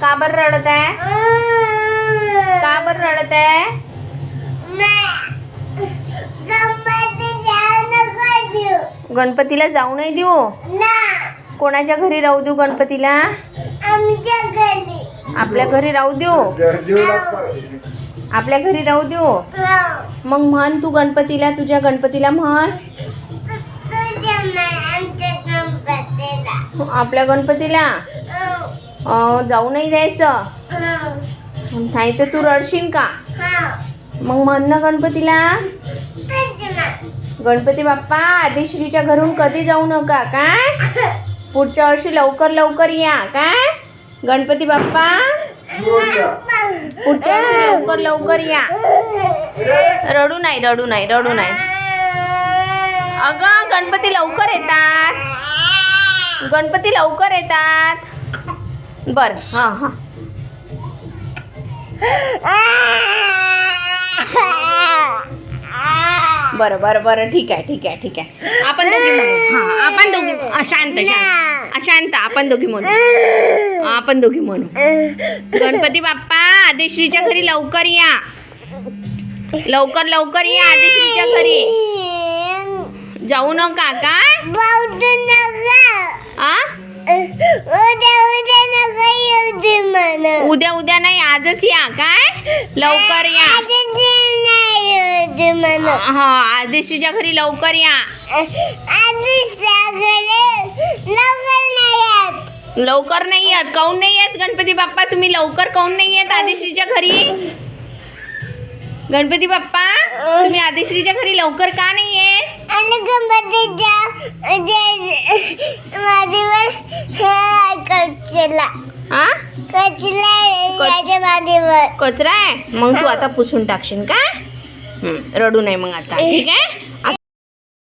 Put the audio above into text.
का बरं रडत आहे? का बरं रडत आहे? गणपतीला जाऊ नाही देऊ? कोणाच्या घरी राहू देऊ गणपतीला? आपल्या घरी राहू देऊ? आपल्या घरी राहू देऊ? मग म्हण तू गणपतीला तुझ्या गणपतीला म्हण. आपल्या गणपतीला? जाऊ नाही द्यायचं. नाही तर तू रडशील का? मग म्हण ना गणपतीला. गणपती बाप्पा आदिश्रीच्या घरून कधी जाऊ नका काय पुढच्या वर्षी लवकर लवकर या काय गणपती बाप्पा. पुढच्या वर्षी लवकर लवकर या. रडू नाही रडू नाही रडू नाही. अगं गणपती लवकर येतात. गणपती लवकर येतात. बर हाँ हाँ। बरं बरं बरं ठीक आहे ठीक आहे ठीक आहे. आपण दोघी म्हणू. हाँ आपण दोघी अ, शांत शांत अ, शांत आपण दोघी म्हणू. आपण दोघी म्हणू. गणपती बाप्पा आदेश्रीच्या घरी लवकर या. लवकर लवकर या आदेश्रीच्या घरी. जाऊ नका काय बौद्ध नगर आ? उद्या उद्या नाही आजच या. काय? लवकर या. हा आदिशीच्या घरी लवकर या. लवकर नाही येत. काऊन नाही येत गणपती बाप्पा? तुम्ही लवकर काऊन नाही येत आदिश्रीच्या घरी? गणपती बाप्पा तुम्ही आदिश्रीच्या घरी लवकर का नाही येत? कचरा आहे मग तू आता पुसून टाकशील का? रडू नाही मग आता ठीक आहे?